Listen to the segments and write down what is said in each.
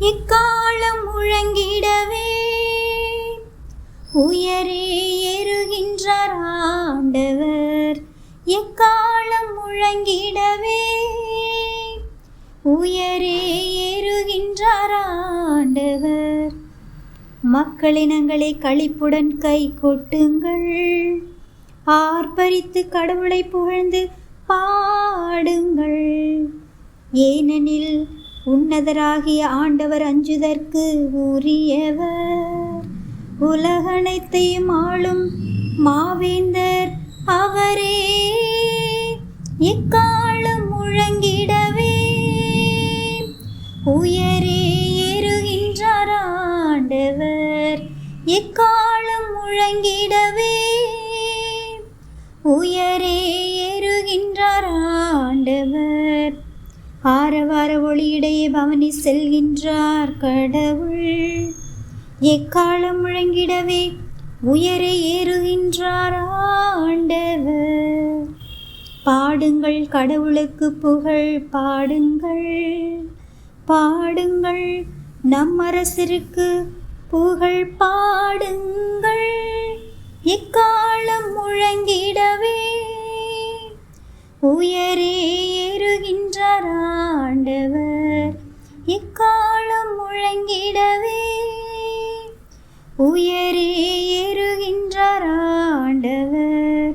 இக்காலம் முழங்கிடவே. உயரே ஏறுகின்றார் ஆண்டவர். எக்காலம் முழங்கிடவே. உயரே ஏறுகின்றார் ஆண்டவர். மக்களினங்களை களிப்புடன் கை கொட்டுங்கள். ஆர்ப்பரித்து கடவுளை புகழ்ந்து பாடுங்கள். ஏனெனில் உன்னதராகிய ஆண்டவர் அஞ்சுதற்கு உரியவர். உலகனைத்தையும் ஆளும் மாவேந்தர் அவரே. எக்காலம் முழங்கிடவே. உயரே ஏறுகின்றார் ஆண்டவர். எக்காலம் முழங்கிடவே. உயரே ஏறுகின்றார் ஆண்டவர். ஆரவார ஒளியிடையே பவனி செல்கின்றார் கடவுள். எக்காலம் முழங்கிடவே உயரே ஏறுகின்றார் ஆண்டவர். பாடுங்கள் கடவுளுக்கு புகழ் பாடுங்கள். பாடுங்கள் நம் அரசிற்கு புகழ் பாடுங்கள். எக்காலம் முழங்கிடவே உயரே ஆண்டவர் இக்காலம் முழங்கிடவே. உயரே ஏறுகின்றார் ஆண்டவர்.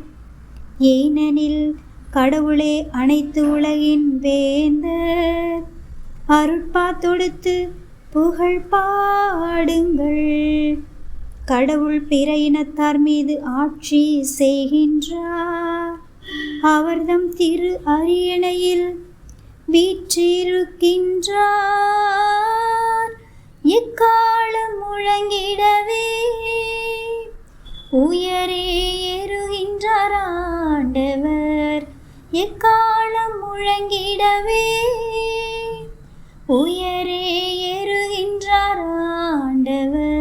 ஏனெனில் கடவுளே அனைத்து உலகின் வேந்தர். அருட்பா தொடுத்து புகழ் பாடுங்கள். கடவுள் பிற இனத்தார் மீது ஆட்சி செய்கின்றார். அவர்தம் திரு அரியணையில் வீற்றிருக்கின்றார். எக்காலம் முழங்கிடவே? உயரே ஏறுகின்றார் ஆண்டவர். எக்காலம் முழங்கிடவே? உயரே ஏறுகின்றார் ஆண்டவர்.